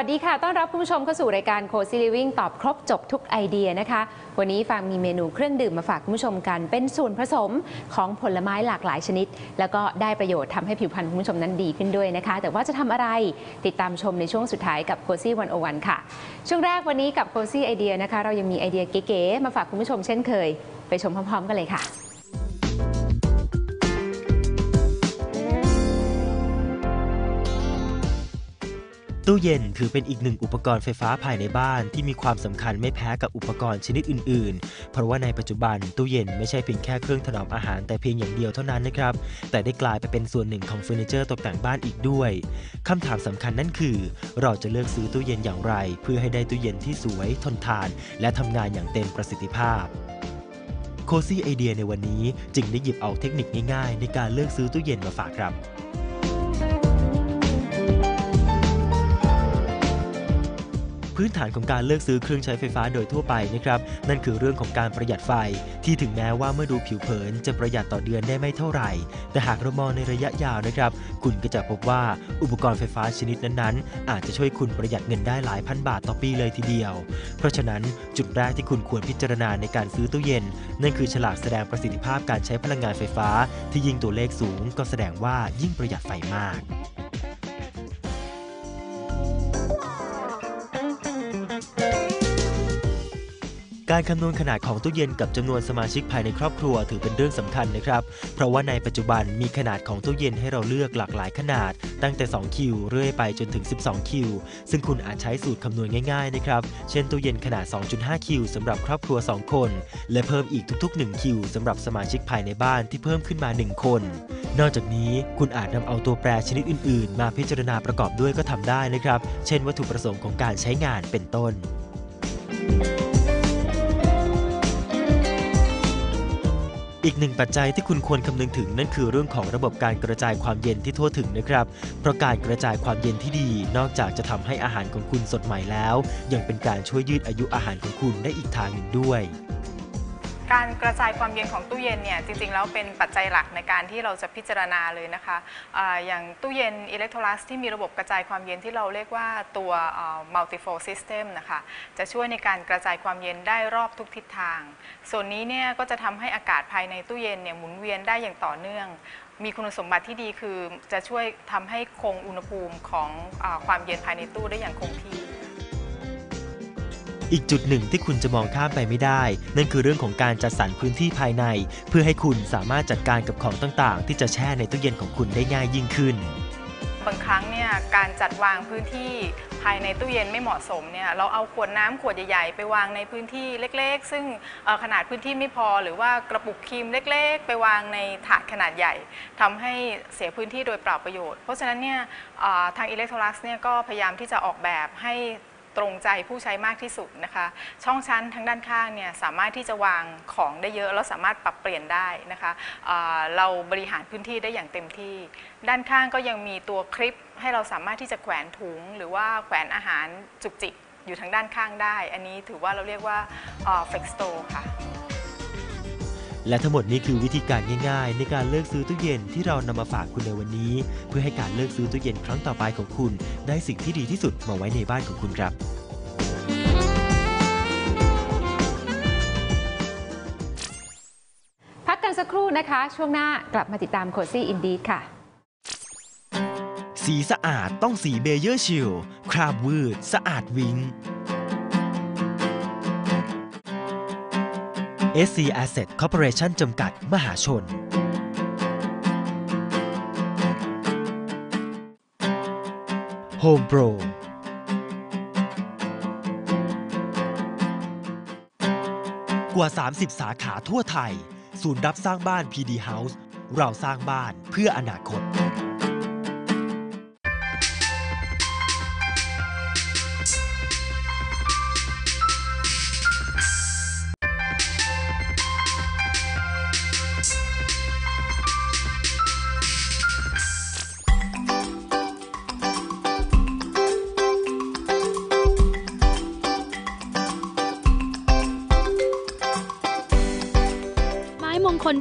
สวัสดีค่ะ ต้อนรับคุณผู้ชมเข้าสู่รายการ Cozy Living ตอบครบจบทุกไอเดียนะคะ วันนี้ฟางมีเมนูเครื่องดื่มมาฝากคุณผู้ชมกัน เป็นส่วนผสมของผลไม้หลากหลายชนิด แล้วก็ได้ประโยชน์ทำให้ผิวพรรณคุณผู้ชมนั้นดีขึ้นด้วยนะคะ แต่ว่าจะทำอะไรติดตามชมในช่วงสุดท้ายกับ Cozy 101ค่ะ ช่วงแรกวันนี้กับ Cozy ไอเดียนะคะ เรายังมีไอเดียเก๋ๆมาฝากคุณผู้ชมเช่นเคย ไปชมพร้อมๆ กันเลยค่ะ ตู้เย็นถือเป็นอีกหนึ่งอุปกรณ์ไฟฟ้าภายในบ้านที่มีความสำคัญไม่แพ้กับอุปกรณ์ชนิดอื่น ๆ เพราะว่าในปัจจุบันตู้เย็นไม่ใช่เพียงแค่เครื่องถนอมอาหารแต่เพียงอย่างเดียวเท่านั้นนะครับ แต่ได้กลายไปเป็นส่วนหนึ่งของเฟอร์นิเจอร์ตกแต่งบ้านอีกด้วยคำถามสำคัญนั่นคือ เราจะเลือกซื้อตู้เย็นอย่างไร เพื่อให้ได้ตู้เย็นที่สวยทนทาน และทำงานอย่างเต็มประสิทธิภาพโคซี่ไอเดียในวันนี้จึงได้หยิบเอาเทคนิคง่ายๆ ในการเลือกซื้อตู้เย็นมาฝากครับ พื้นฐานของการเลือกซื้อเครื่องใช้ไฟฟ้าโดยทั่วไปนะครับนั่นคือเรื่องของการประหยัดไฟ ที่ถึงแม้ว่าเมื่อดูผิวเผินจะประหยัดต่อเดือนได้ไม่เท่าไหร่ แต่หากเรามองในระยะยาวนะครับ คุณก็จะพบว่าอุปกรณ์ไฟฟ้าชนิดนั้นๆ อาจจะช่วยคุณประหยัดเงินได้หลายพันบาทต่อปีเลยทีเดียว เพราะฉะนั้นจุดแรกที่คุณควรพิจารณาในการซื้อตู้เย็น นั่นคือฉลากแสดงประสิทธิภาพการใช้พลังงานไฟฟ้า ที่ยิ่งตัวเลขสูงก็แสดงว่ายิ่งประหยัดไฟมาก การคำนวณขนาดของตู้เย็นกับจำนวนสมาชิกภายในครอบครัวถือเป็นเรื่องสำคัญนะครับ เพราะว่าในปัจจุบันมีขนาดของตู้เย็นให้เราเลือกหลากหลายขนาด ตั้งแต่ 2 คิว เรื่อยไปจนถึง 12 คิว ซึ่งคุณอาจใช้สูตรคำนวณง่ายๆนะครับ เช่นตู้เย็นขนาด 2.5 คิวสำหรับครอบครัว 2 คน และเพิ่มอีกทุกๆ 1 คิวสำหรับสมาชิกภายในบ้านที่เพิ่มขึ้นมา 1 คน นอกจากนี้คุณอาจนำเอาตัวแปรชนิดอื่น ๆ มาพิจารณาประกอบด้วยก็ทำได้นะครับ เช่น วัตถุประสงค์ของการใช้งานเป็นต้น อีกหนึ่งปัจจัยที่คุณควรคำนึงถึงนั่นคือเรื่องของระบบการกระจายความเย็นที่ทั่วถึงนะครับ เพราะการกระจายความเย็นที่ดี นอกจากจะทำให้อาหารของคุณสดใหม่แล้ว ยังเป็นการช่วยยืดอายุอาหารของคุณได้อีกทางหนึ่งด้วย การกระจายความเย็นของตู้เย็นเนี่ยจริงๆแล้วเป็นปัจจัยหลักในการที่เราจะพิจารณาเลยนะคะอาอย่างตู้เย็นอิเล็กโทรลัสที่มีระบบกระจายความเย็นที่เราเรียกว่าตัว multifold system นะคะจะช่วยในการกระจายความเย็นได้รอบทุกทิศทาง ส่วนนี้เนี่ยก็จะทำให้อากาศภายในตู้เย็นเนี่ยหมุนเวียนได้อย่างต่อเนื่อง มีคุณสมบัติที่ดีคือจะช่วยทำให้คงอุณหภูมิของอาความเย็นภายในตู้ได้อย่างคงที่ อีกจุดหนึ่งที่คุณจะมองข้ามไปไม่ได้ นั่นคือเรื่องของการจัดสรรพื้นที่ภายใน เพื่อให้คุณสามารถจัดการกับของต่างๆ ที่จะแช่ในตู้เย็นของคุณได้ง่ายยิ่งขึ้น บางครั้งเนี่ยการจัดวางพื้นที่ภายในตู้เย็นไม่เหมาะสมเนี่ยเราเอาขวดน้ำขวดใหญ่ๆ ไปวางในพื้นที่เล็กๆ ซึ่งขนาดพื้นที่ไม่พอหรือว่ากระปุกครีมเล็ก ๆ ไปวางในถาดขนาดใหญ่ทำให้เสียพื้นที่โดยเปล่าประโยชน์ เพราะฉะนั้นเนี่ยทางอิเล็กโทรลักเนี่ยก็พยายามที่จะออกแบบให้ ตรงใจผู้ใช้มากที่สุดนะคะ ช่องชั้นทางด้านข้างเนี่ยสามารถที่จะวางของได้เยอะแล้วสามารถปรับเปลี่ยนได้นะคะเเราบริหารพื้นที่ได้อย่างเต็มที่ ด้านข้างก็ยังมีตัวคลิปให้เราสามารถที่จะแขวนถุง หรือว่าแขวนอาหารจุกจิกอยู่ทางด้านข้างได้ อันนี้ถือว่าเราเรียกว่าเฟกสโตค่ะ และทั้งหมดนี้คือวิธีการง่ายๆ ในการเลือกซื้อตู้เย็นที่เรานำมาฝากคุณในวันนี้ เพื่อให้การเลือกซื้อตู้เย็นครั้งต่อไปของคุณ ได้สิ่งที่ดีที่สุดมาไว้ในบ้านของคุณครับพักกันสักครู่นะคะ ช่วงหน้ากลับมาติดตาม Cozy Indeed ค่ะ สีสะอาดต้องสีเบเยอร์ชิลคราบวืด สะอาดวิง SC Asset Corporation จำกัดมหาชน Home Pro กว่า 30 สาขาทั่วไทย ศูนย์รับสร้างบ้าน PD House เราสร้างบ้านเพื่ออนาคต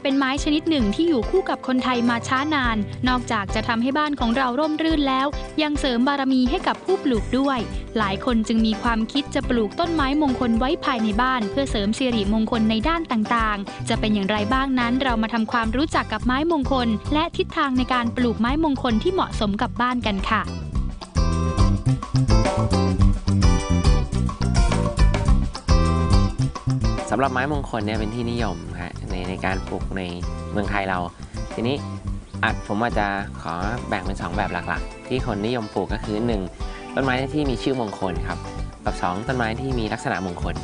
เป็นไม้ชนิดหนึ่งที่อยู่คู่กับคนไทยมาช้านาน นอกจากจะทำให้บ้านของเราร่มรื่นแล้ว ยังเสริมบารมีให้กับผู้ปลูกด้วย หลายคนจึงมีความคิดจะปลูกต้นไม้มงคลไว้ภายในบ้าน เพื่อเสริมสิริมงคลในด้านต่างๆ จะเป็นอย่างไรบ้างนั้น เรามาทำความรู้จักกับไม้มงคล และทิศทางในการปลูกไม้มงคลที่เหมาะสมกับบ้านกันค่ะสำหรับไม้มงคลเนี่ยเป็นที่นิยมฮะ ในในการปลูกในเมืองไทยเรา ทีนี้อาจผมอาจจะขอแบ่งเป็น 2 แบบหลักๆ ที่คนนิยมปลูกก็คือ 1 ต้นไม้ที่มีชื่อมงคลครับกับ 2 ต้นไม้ที่มีลักษณะมงคล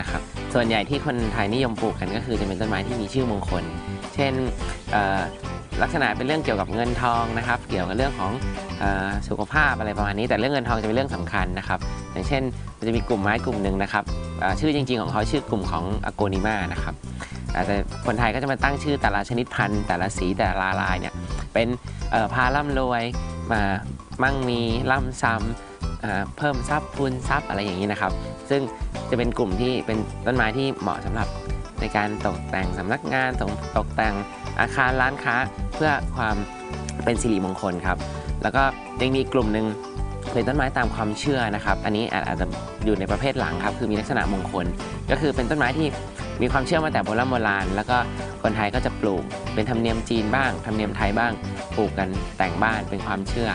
นะครับส่วนใหญ่ที่คนไทยนิยมปลูกกันก็คือจะเป็นต้นไม้ที่มีชื่อมงคล เช่นลักษณะเป็นเรื่องเกี่ยวกับเงินทองนะครับ เกี่ยวกับเรื่องของสุขภาพอะไรประมาณนี้ แต่เรื่องเงินทองจะเป็นเรื่องสำคัญนะครับ อย่างเช่นมันจะมีกลุ่มไม้กลุ่มหนึ่งนะครับชื่อจริง ๆ ของเขาชื่อกลุ่มของอโกนิมานะครับ แต่คนไทยก็จะมาตั้งชื่อแต่ละชนิดพันธุ์แต่ละสีแต่ละลายเนี่ยเป็นพาร่ำรวยมามั่งมีร่ำซ้ำเพิ่มทรัพย์พูนทรัพย์อะไรอย่างนี้นะครับ ซึ่งจะเป็นกลุ่มที่เป็นต้นไม้ที่เหมาะสำหรับในการตกแต่งสำนักงานตกตกแต่งอาคารร้านค้าเพื่อความเป็นสิริมงคลครับ แล้วก็ยังมีกลุ่มหนึ่งเป็นต้นไม้ตามความเชื่อนะครับ อันนี้อาจจะอยู่ในประเภทหลังครับ คือมีลักษณะมงคล ก็คือเป็นต้นไม้ที่ มีความเชื่อมาแต่โบราณโบราณ แล้วก็คนไทยก็จะปลูก เป็นธรรมเนียมจีนบ้างธรรมเนียมไทยบ้าง ปลูกกันแต่งบ้านเป็นความเชื่อ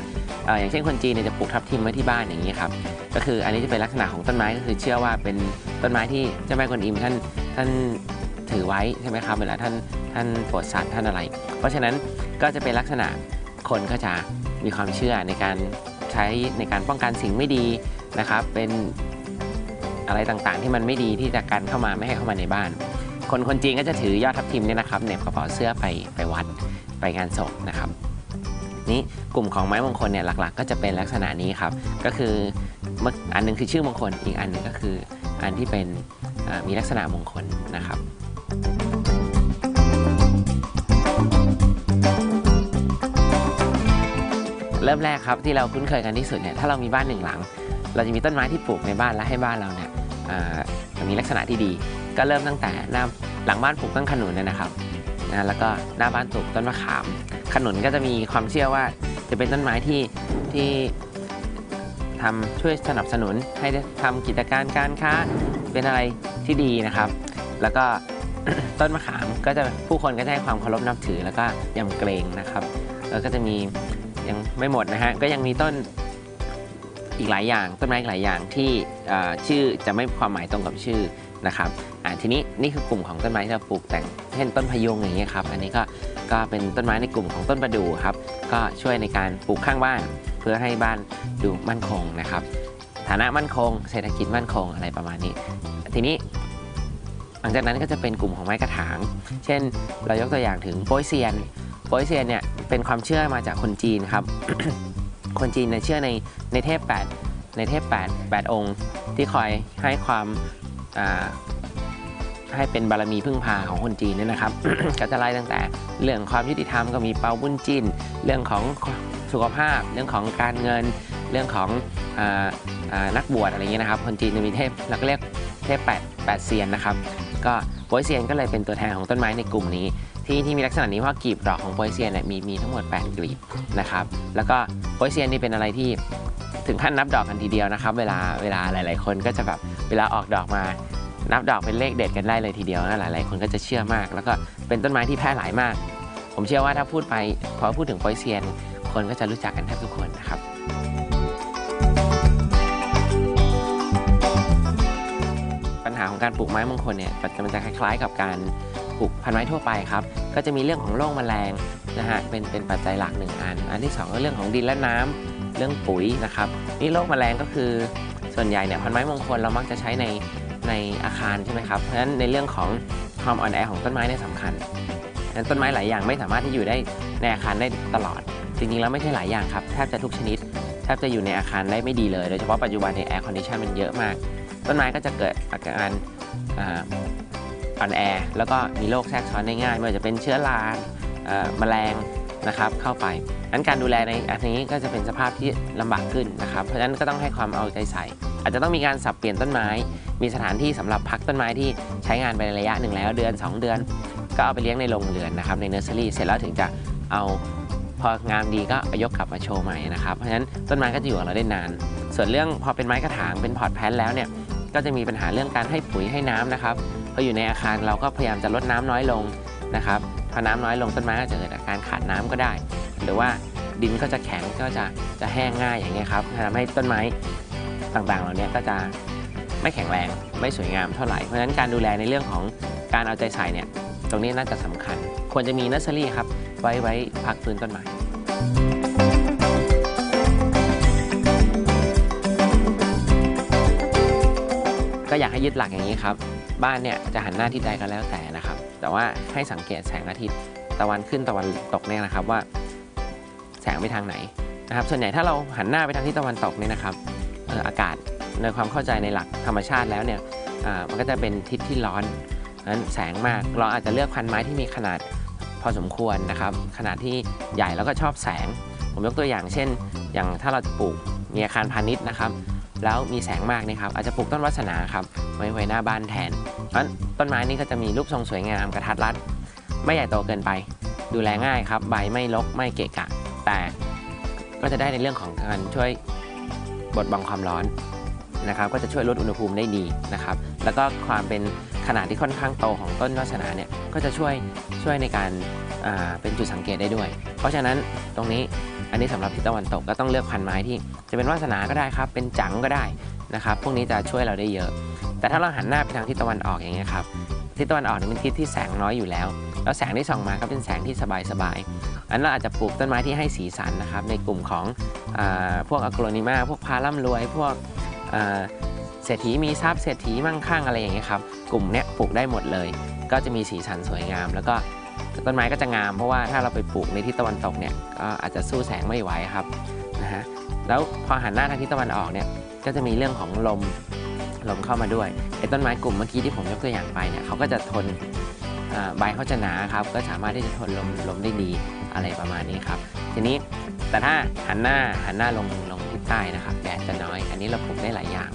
อออย่างเช่นคนจีนเนี่ยจะปลูกทับทิมไว้ที่บ้านอย่างนี้ครับก็คืออันนี้จะเป็นลักษณะของต้นไม้ก็คือเชื่อว่าเป็นต้นไม้ที่เจ้าแม่กวนอิมท่านท่านถือไว้ใช่ไหมครับเวลาท่านท่านโปรดสัตว์ท่านอะไร เพราะฉะนั้นก็จะเป็นลักษณะคนก็จะมีความเชื่อในการใช้ในการป้องกันสิ่งไม่ดีนะครับ เป็น อะไรต่างๆ ที่มันไม่ดีที่จะกันเข้ามาไม่ให้เข้ามาในบ้าน คนคนจีนก็จะถือยอดทับทิมเนี่ยนะครับเหน็บกระเป๋าเสื้อไปไปวัดไปงานศพนะครับนี่กลุ่มของไม้มงคลเนี่ยหลักๆ ก็จะเป็นลักษณะนี้ครับ ก็คืออันหนึงคือชื่อมงคลอีกอันหนึงก็คืออันที่เป็นมีลักษณะมงคลนะครับเริ่มแรกครับที่เราคุ้นเคยกันที่สุดเนี่ยถ้าเรามีบ้านหนึ่งหลัง เราจะมีต้นไม้ที่ปลูกในบ้านและให้บ้านเราเนี่ย มีลักษณะที่ดี ก็เริ่มตั้งแต่หน้าหลังบ้านปลูกต้นขนุนนะครับนะแล้วก็หน้าบ้านปลูกต้นมะขาม ขนุนก็จะมีความเชื่อว่าจะเป็นต้นไม้ที่ที่ทำช่วยสนับสนุนให้ได้ทำกิจการการค้าเป็นอะไรที่ดีนะครับ แล้วก็ต้นมะขามก็จะผู้คนก็จะให้ความเคารพนับถือแล้วก็ยำเกรงนะครับ แล้วก็จะมียังไม่หมดนะฮะก็ยังมีต้น อีกหลายอย่างต้นไม้อีกหลายอย่างที่ชื่อจะไม่ความหมายตรงกับชื่อนะครับอ่าทีนี้นี่คือกลุ่มของต้นไม้ที่เราปลูกแต่งเช่นต้นพะยุงอย่างเงี้ยครับอันนี้ก็ก็เป็นต้นไม้ในกลุ่มของต้นประดู่ครับก็ช่วยในการปลูกข้างบ้าน เพื่อให้บ้านดูมั่นคงนะครับ ฐานะมั่นคง เศรษฐกิจมั่นคงอะไรประมาณนี้ ทีนี้หลังจากนั้นก็จะเป็นกลุ่มของไม้กระถาง เช่น เรายกตัวอย่างถึงโป้ยเซียน โป้ยเซียนเนี่ยเป็นความเชื่อมาจากคนจีนครับ คนจีนเนี่ยเชื่อในในเทพ8ในเทพ8 8 องค์ ที่คอยให้ความให้เป็นบารมีพึ่งพาของคนจีนเนี่ยนะครับ ก็จะไล่ตั้งแต่ เรื่องความยุติธรรมก็มีเปาบุญจินเรื่องของสุขภาพ เรื่องของการเงิน เรื่องของออนักบวชอะไรเงี้ยนะครับ คนจีนจะมีเทพเราก็เรียกเทพ8 8เซียนนะครับ ก็โปยเซียนก็เลยเป็นตัวแทนของต้นไม้ในกลุ่มนี้ ที่ที่มีลักษณะนี้เพราะกลีบดอกของโปยเซียนเนี่ยมีมีทั้งหมด 8 กลีบนะครับ แล้วก็โปยเซียนนี่เป็นอะไรที่ถึงขั้นนับดอกกันทีเดียวนะครับ เวลาเวลาหลาย ๆ คนก็จะแบบเวลาออกดอกมานับดอกเป็นเลขเด็ดกันได้เลยทีเดียวนะหลาย ๆ คนก็จะเชื่อมาก แล้วก็เป็นต้นไม้ที่แพร่หลายมาก ผมเชื่อว่าถ้าพูดไปพอพูดถึงโปยเซียน คนก็จะรู้จักกันแทบทุกคนนะครับปัญหาของการปลูกไม้มงคลเนี่ยมันจะคล้าย ๆ กับการ ปลูกพันไม้ทั่วไปครับ ก็จะมีเรื่องของโรคแมลงนะฮะเป็นเป็นปัจจัยหลักหนึ่งอัน อันที่สองก็เรื่องของดินและน้ำเรื่องปุ๋ยนะครับนี่โรคแมลงก็คือส่วนใหญ่เนี่ยพันไม้มงคลเรามักจะใช้ในในอาคารใช่ไหมครับเพราะฉะนั้นในเรื่องของความอ่อนแอของต้นไม้เนี่ยสำคัญฉะนั้นต้นไม้หลายอย่างไม่สามารถที่อยู่ได้ในอาคารได้ตลอด จริงๆแล้วไม่ใช่หลายอย่างครับแทบจะทุกชนิดแทบจะอยู่ในอาคารได้ไม่ดีเลยโดยเฉพาะปัจจุบันในแอร์คอนดิชันมันเยอะมาก ต้นไม้ก็จะเกิดอาการ อ่อนแอ แล้วก็มีโรคแทรกซ้อนได้ง่ายไม่ว่าจะเป็นเชื้อราอ่อแมลงนะครับเข้าไปนั้นการดูแลในอันนี้ก็จะเป็นสภาพที่ลำบากขึ้นนะครับ เพราะฉะนั้นก็ต้องให้ความเอาใจใส่ อาจจะต้องมีการสับเปลี่ยนต้นไม้ มีสถานที่สำหรับพักต้นไม้ที่ใช้งานไประยะหนึ่งแล้วเดือน 2 เดือน ก็เอาไปเลี้ยงในโรงเรือนนะครับในเนอร์เซอรี่เสร็จแล้วถึงจะเอาพองามดีก็ยกกลับมาโชว์ใหม่นะครับ เพราะฉะนั้นต้นไม้ก็จะอยู่กับเราได้นาน ส่วนเรื่องพอเป็นไม้กระถางเป็นพอร์ตแพลนแล้วเนี่ยก็จะมีปัญหาเรื่องการให้ปุ๋ยให้น้ำนะครับ พออยู่ในอาคารเราก็พยายามจะลดน้ำน้อยลงนะครับพอน้ำน้อยลงต้นไม้ก็จะเกิดอาการขาดน้ำก็ได้ หรือว่าดินก็จะแข็งก็จะจะแห้งง่ายอย่างเงี้ยครับทำให้ต้นไม้ต่างๆ เหล่านี้ก็จะไม่แข็งแรงไม่สวยงามเท่าไหร่เพราะฉะนั้นการดูแลในเรื่องของการเอาใจใส่เนี่ยตรงนี้น่าจะสำคัญ ควรจะมีนอร์เซอรี่ครับไว้ไว้พักพื้นต้นไม้ก็อยากให้ยึดหลักอย่างนี้ครับ บ้านเนี่ยจะหันหน้าทิศใดก็แล้วแต่นะครับ แต่ว่าให้สังเกตแสงอาทิตย์ตะวันขึ้นตะวันตกเนี่ยนะครับว่า แสงไปทางไหนนะครับ ส่วนใหญ่ถ้าเราหันหน้าไปทางทิศตะวันตกเนี่ยนะครับอากาศในความเข้าใจในหลักธรรมชาติแล้วเนี่ยมันก็จะเป็นทิศที่ร้อนนั้นแสงมากเราอาจจะเลือกพันไม้ที่มีขนาดพอสมควรนะครับ ขนาดที่ใหญ่แล้วก็ชอบแสง ผมยกตัวอย่างเช่น อย่างถ้าเราจะปลูกมีอาคารพาณิชย์นะครับ แล้วมีแสงมากนะครับ อาจจะปลูกต้นวัสนาครับ ไว้ไว้หน้าบ้านแทนเพราะต้นไม้นี่ก็จะมีรูปทรงสวยงามกระทัดรัด ไม่ใหญ่โตเกินไป ดูแลง่ายครับ ใบไม่รกไม่เกะกะ แต่ก็จะได้ในเรื่องของการช่วยบดบังความร้อนนะครับก็จะช่วยลดอุณหภูมิได้ดีนะครับ แล้วก็ความเป็นขนาดที่ค่อนข้างโตของต้นวาสนาเนี่ยก็จะช่วยช่วยในการเป็นจุดสังเกตได้ด้วย เพราะฉะนั้นตรงนี้อันนี้สำหรับทิศตะวันตกก็ต้องเลือกพันไม้ที่ จะเป็นวาสนาก็ได้ครับ เป็นจังก็ได้นะครับ พวกนี้จะช่วยเราได้เยอะ แต่ถ้าเราหันหน้าไปทางทิศตะวันออกอย่างเงี้ยครับทิศตะวันออกเนี่ยเป็นทิศที่แสงน้อยอยู่แล้ว แล้วแสงที่ส่องมาก็เป็นแสงที่สบายๆอันนั้นเราอาจจะปลูกต้นไม้ที่ให้สีสันนะครับในกลุ่มของอพวกอะโกรนิมาพวกพาล่ำรวย พวกเศรษฐีมีทรัพย์เศรษฐีมั่งคั่งอะไรอย่างเงี้ยครับกลุ่มเนี้ยปลูกได้หมดเลย ก็จะมีสีสันสวยงาม แล้วก็ต้นไม้ก็จะงาม เพราะว่าถ้าเราไปปลูกในทิศตะวันตกเนี่ยก็อาจจะสู้แสงไม่ไหวครับนะฮะแล้วพอหันหน้าทางทิศตะวันออกเนี่ยก็จะมีเรื่องของลม ลมเข้ามาด้วยไอ้ต้นไม้กลุ่มเมื่อกี้ที่ผมยกตัวอย่างไปเนี่ยเขาก็จะทนใบเขาจะหนาครับก็สามารถที่จะทนลมลมได้ดีอะไรประมาณนี้ครับทีนี้แต่ถ้าหันหน้าหันหน้าลงลงทิศใต้นะครับแดดจะน้อย อันนี้เราปลูกได้หลายอย่าง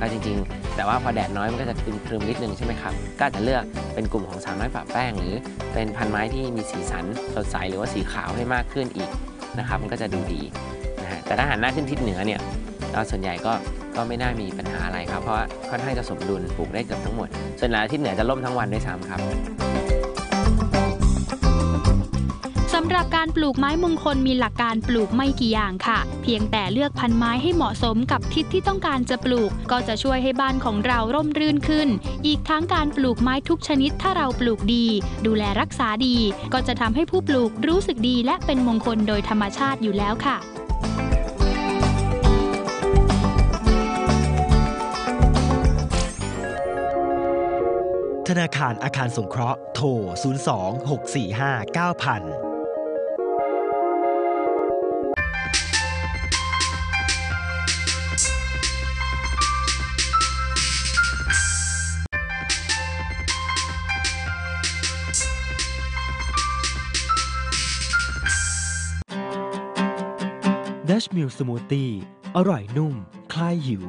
ก็จริงๆ แต่ว่าพอแดดน้อยมันก็จะครึมๆนิดนึงใช่ไหมครับก็จะเลือกเป็นกลุ่มของสาวน้อยปะแป้ง หรือเป็นพันไม้ที่มีสีสันสดใสหรือว่าสีขาวให้มากขึ้นอีกนะครับมันก็จะดูดีนะฮะแต่ถ้าหันหน้าขึ้นทิศเหนือเนี่ยก็ส่วนใหญ่ก็ ก็ไม่น่ามีปัญหาอะไรครับ เพราะว่าค่อนข้างจะสมดุลปลูกได้เกือบทั้งหมด ส่วนหลายทิศเหนือจะล่มทั้งวันด้วยซ้ำครับสำหรับการปลูกไม้มงคลมีหลักการปลูกไม่กี่อย่างค่ะ เพียงแต่เลือกพันธุ์ไม้ให้เหมาะสมกับทิศที่ต้องการจะปลูก ก็จะช่วยให้บ้านของเราร่มรื่นขึ้น อีกทั้งการปลูกไม้ทุกชนิดถ้าเราปลูกดี ดูแลรักษาดี ก็จะทำให้ผู้ปลูกรู้สึกดีและเป็นมงคลโดยธรรมชาติอยู่แล้วค่ะ นาคารอาคารสงเคราะห์ โทร 02 645 9000ดัชมิลสมูทตี้อร่อยนุ่ม คลายหิว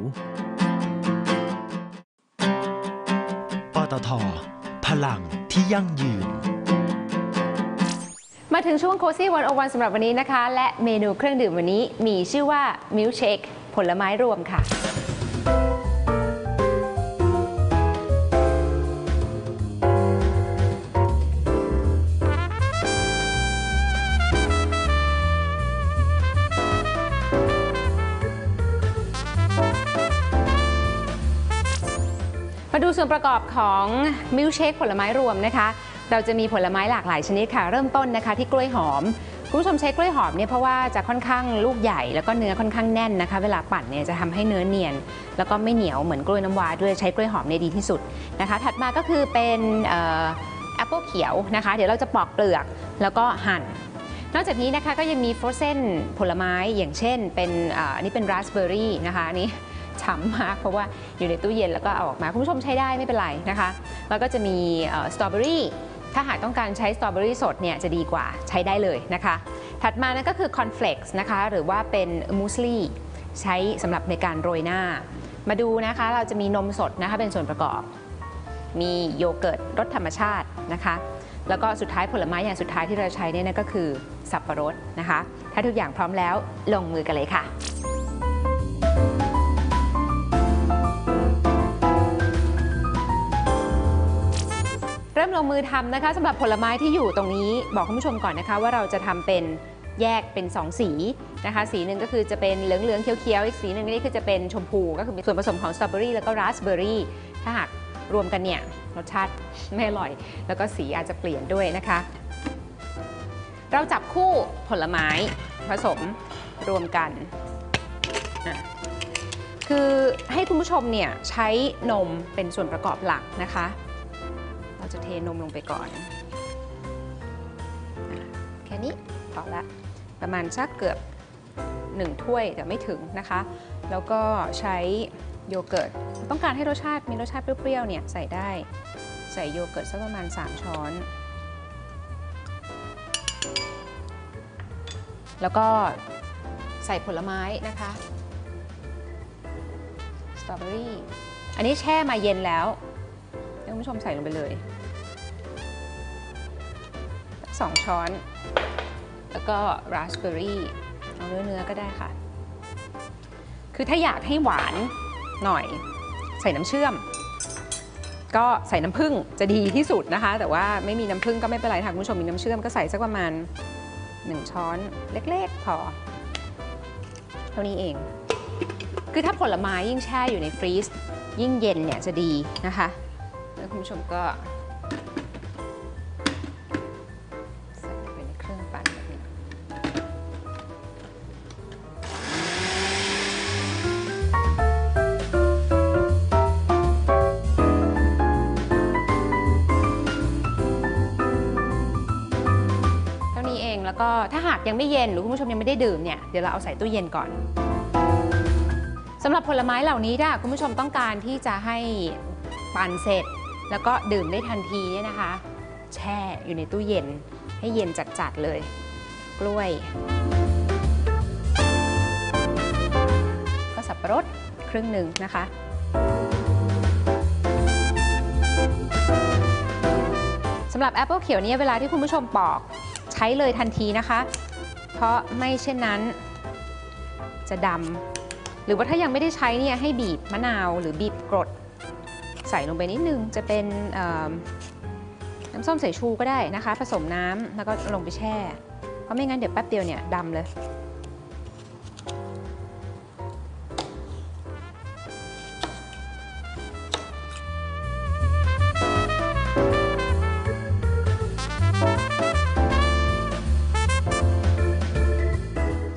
ยั่งยืน มาถึงช่วงโคซี่วันโอวันสำหรับวันนี้นะคะ และเมนูเครื่องดื่มวันนี้มีชื่อว่ามิลเชคผลไม้รวมค่ะ ดูส่วนประกอบของมิลเชคผลไม้รวมนะคะ เราจะมีผลไม้หลากหลายชนิดค่ะ เริ่มต้นนะคะที่กล้วยหอมคุณผู้ชมใช้กล้วยหอมเนี่ยเพราะว่าจะค่อนข้างลูกใหญ่แล้วก็เนื้อค่อนข้างแน่นนะคะ เวลาปั่นเนี่ยจะทำให้เนื้อเนียน แล้วก็ไม่เหนียวเหมือนกล้วยน้ำว้าด้วยใช้กล้วยหอมเนี่ยดีที่สุดนะคะ ถัดมาก็คือเป็นแอปเปิลเขียวนะคะ เดี๋ยวเราจะปอกเปลือกแล้วก็หั่นนอกจากนี้นะคะก็ยังมีฟรอเซนผลไม้อย่างเช่นเป็นอันนี้เป็นราสเบอร์รี่นะคะนนี้ ฉ่ำมากเพราะว่าอยู่ในตู้เย็นแล้วก็เอาออกมา คุณผู้ชมใช้ได้ไม่เป็นไรนะคะ แล้วก็จะมีสตรอเบอรี่ถ้าหากต้องการใช้สตรอเบอรี่สดเนี่ยจะดีกว่าใช้ได้เลยนะคะ ถัดมานั่นก็คือคอนเฟล็กซ์นะคะหรือว่าเป็นมูสลี่ใช้สำหรับในการโรยหน้า มาดูนะคะเราจะมีนมสดนะคะเป็นส่วนประกอบ มีโยเกิร์ตรสธรรมชาตินะคะแล้วก็สุดท้ายผลไม้อย่างสุดท้ายที่เราใช้เนี่ยก็คือสับปะรดนะคะ ถ้าทุกอย่างพร้อมแล้วลงมือกันเลยค่ะ เริ่มลงมือทำนะคะสำหรับผลไม้ที่อยู่ตรงนี้บอกคุณผู้ชมก่อนนะคะว่าเราจะทำเป็นแยกเป็น 2 สีนะคะ สีหนึ่งก็คือจะเป็นเหลืองๆเขียวๆอีกสีหนึ่งนี่คือจะเป็นชมพู ก็คือมีส่วนผสมของสตรอเบอรี่แล้วก็ราสเบอรี่ถ้าหากรวมกันเนี่ยรสชาติไม่อร่อย แล้วก็สีอาจจะเปลี่ยนด้วยนะคะ เราจับคู่ผลไม้ผสมรวมกัน คือให้คุณผู้ชมเนี่ยใช้นมเป็นส่วนประกอบหลักนะคะ เราจะเทนมลงไปก่อนอะแค่นี้พอละประมาณสักเกือบ1ถ้วยแต่ไม่ถึงนะคะ แล้วก็ใช้โยเกิร์ต ต้องการให้รสชาติมีรสชาติเปรี้ยวๆเนี่ยใส่ได้ใส่โยเกิร์ตสักประมาณ 3 ช้อน แล้วก็ใส่ผลไม้นะคะสตรอเบอรี่อันนี้แช่มาเย็นแล้วให้คุณผู้ชมใส่ลงไปเลย สองช้อน แล้วก็ราสเบอร์รี่เอาเนื้อเนื้อๆก็ได้ค่ะ คือถ้าอยากให้หวานหน่อยใส่น้ำเชื่อม ก็ใส่น้ำผึ้งจะดีที่สุดนะคะ แต่ว่าไม่มีน้ำผึ้งก็ไม่เป็นไรค่ะคุณผู้ชมมีน้ำเชื่อมก็ใส่สักประมาณ 1 ช้อนเล็กๆพอเท่านี้เอง คือถ้าผลไม้ยิ่งแช่อยู่ในฟรีซยิ่งเย็นเนี่ยจะดีนะคะ แล้วคุณผู้ชมก็ ยังไม่เย็นหรือคุณผู้ชมยังไม่ได้ดื่มเนี่ยเดี๋ยวเราเอาใส่ตู้เย็นก่อนสำหรับผลไม้เหล่านี้ถ้าคุณผู้ชมต้องการที่จะให้ปั่นเสร็จ แล้วก็ดื่มได้ทันทีเนี่ยนะคะ แช่อยู่ในตู้เย็นให้เย็นจัดๆเลย กล้วย ก็สับปะรดครึ่งหนึ่งนะคะสำหรับแอปเปิลเขียวเนี่ยเวลาที่คุณผู้ชมปอก ใช้เลยทันทีนะคะ เพราะไม่เช่นนั้นจะดำหรือว่าถ้ายังไม่ได้ใช้เนี่ยให้บีบมะนาวหรือบีบกรด ใส่ลงไปนิดนึงจะเป็นน้ำส้มสายชูก็ได้นะคะ ผสมน้ำแล้วก็ลงไปแช่ เพราะไม่งั้นเดี๋ยวแป๊บเดียวเนี่ยดำเลย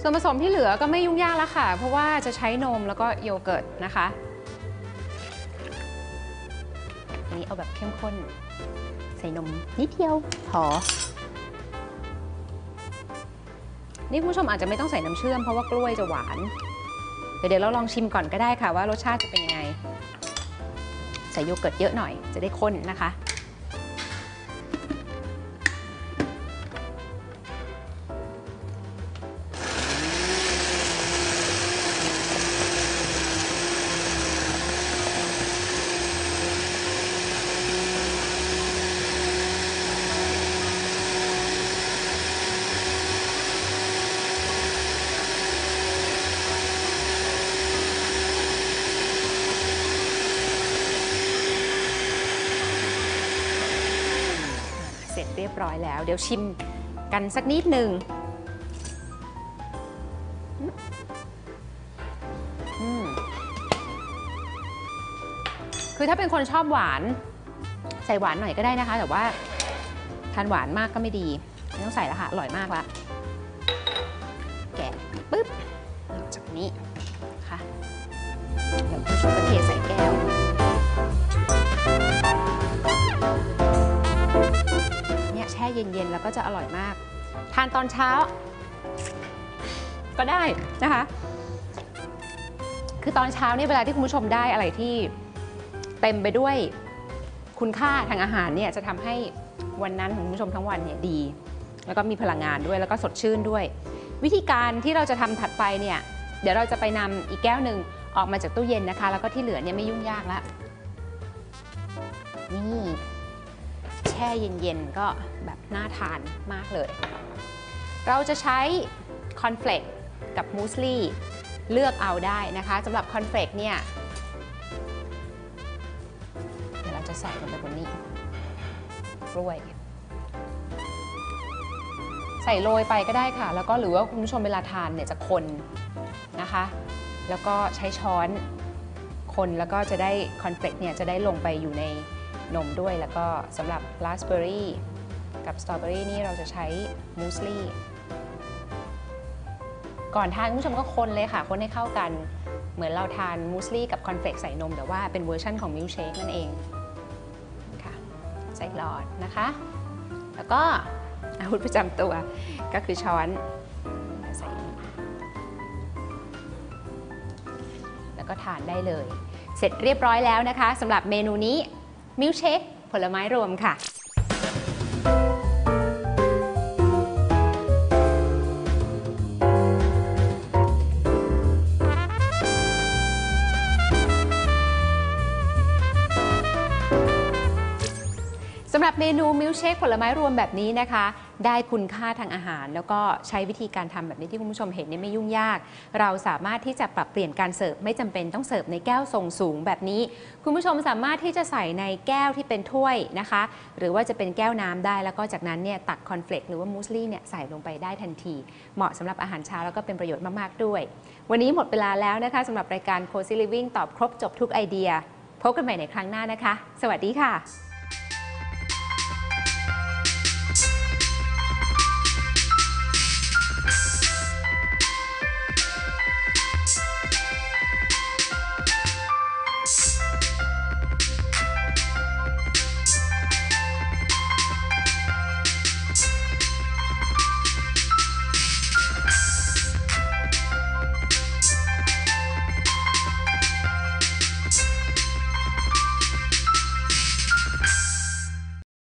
วนผสมที่เหลือก็ไม่ยุ่งยากแล้วค่ะ เพราะว่าจะใช้นมแล้วก็โยเกิร์ตนะคะนนี้เอาแบบเข้มข้น ใส่นมนิดเดียวพอ นี่คุณผู้ชมอาจจะไม่ต้องใส่น้ำเชื่อมเพราะว่ากล้วยจะหวาน เดี๋ยวเดี๋ยวเราลองชิมก่อนก็ได้ค่ะว่ารสชาติจะเป็นยังไง ใส่โยเกิร์ตเยอะหน่อยจะได้ข้นนะคะ เรียบร้อยแล้ว เดี๋ยวชิมกันสักนิดหนึ่งคือถ้าเป็นคนชอบหวาน ใส่หวานหน่อยก็ได้นะคะ แต่ว่าทานหวานมากก็ไม่ดี ไม่ต้องใส่แล้วค่ะ อร่อยมากละ ก็จะอร่อยมาก ทานตอนเช้า ก็ได้นะคะ คือตอนเช้าเนี่ยเวลาที่คุณผู้ชมได้อะไรที่เต็มไปด้วยคุณค่าทางอาหารเนี่ยจะทำให้วันนั้นของคุณผู้ชมทั้งวันเนี่ยดี แล้วก็มีพลังงานด้วยแล้วก็สดชื่นด้วย วิธีการที่เราจะทำถัดไปเนี่ยเดี๋ยวเราจะไปนำอีกแก้วหนึ่งออกมาจากตู้เย็นนะคะ แล้วก็ที่เหลือเนี่ยไม่ยุ่งยากละนี่ ช่ช่เย็นๆ ก็แบบน่าทานมากเลย เราจะใช้คอนเฟลกกับมูสลี่เลือกเอาได้นะคะสำหรับคอนเฟลกเนี่ยเดี๋ยวเราจะใส่ลงไปบนนี้กล้วย ใส่โรยไปก็ได้ค่ะ แล้วก็หรือว่าคุณผู้ชมเวลาทานเนี่ยจะคนนะคะ แล้วก็ใช้ช้อนคนแล้วก็จะได้คอนเฟลกเนี่ยจะได้ลงไปอยู่ใน นมด้วย แล้วก็สำหรับราสเบอร์รี่กับสตรอเบอรี่นี่เราจะใช้มูสลี่ก่อนทานคุณผู้ชมก็คนเลยค่ะ คนให้เข้ากัน เหมือนเราทานมูสลี่กับคอนเฟลกใส่นม แต่ว่าเป็นเวอร์ชั่นของมิลเชคนั่นเองค่ะใส่หลอดนะคะ แล้วก็อาวุธประจำตัวก็คือช้อนใส่แล้วก็ทานได้เลย เสร็จเรียบร้อยแล้วนะคะสำหรับเมนูนี้ มิลเชคผลไม้รวมค่ะ เมนูมิลเชคผลไม้รวมแบบนี้นะคะ ได้คุณค่าทางอาหาร แล้วก็ใช้วิธีการทำแบบนี้ที่คุณผู้ชมเห็นเนี่ยไม่ยุ่งยาก เราสามารถที่จะปรับเปลี่ยนการเสิร์ฟไม่จำเป็นต้องเสิร์ฟในแก้วทรงสูงแบบนี้ คุณผู้ชมสามารถที่จะใส่ในแก้วที่เป็นถ้วยนะคะ หรือว่าจะเป็นแก้วน้ำได้แล้วก็จากนั้นเนี่ยตักคอนเฟลกหรือว่ามูสลี่เนี่ยใส่ลงไปได้ทันที เหมาะสำหรับอาหารเช้าแล้วก็เป็นประโยชน์มากๆด้วย วันนี้หมดเวลาแล้วนะคะสำหรับรายการ Cozy Living ตอบครบจบทุกไอเดียพบกันใหม่ในครั้งหน้านะคะ สวัสดีค่ะ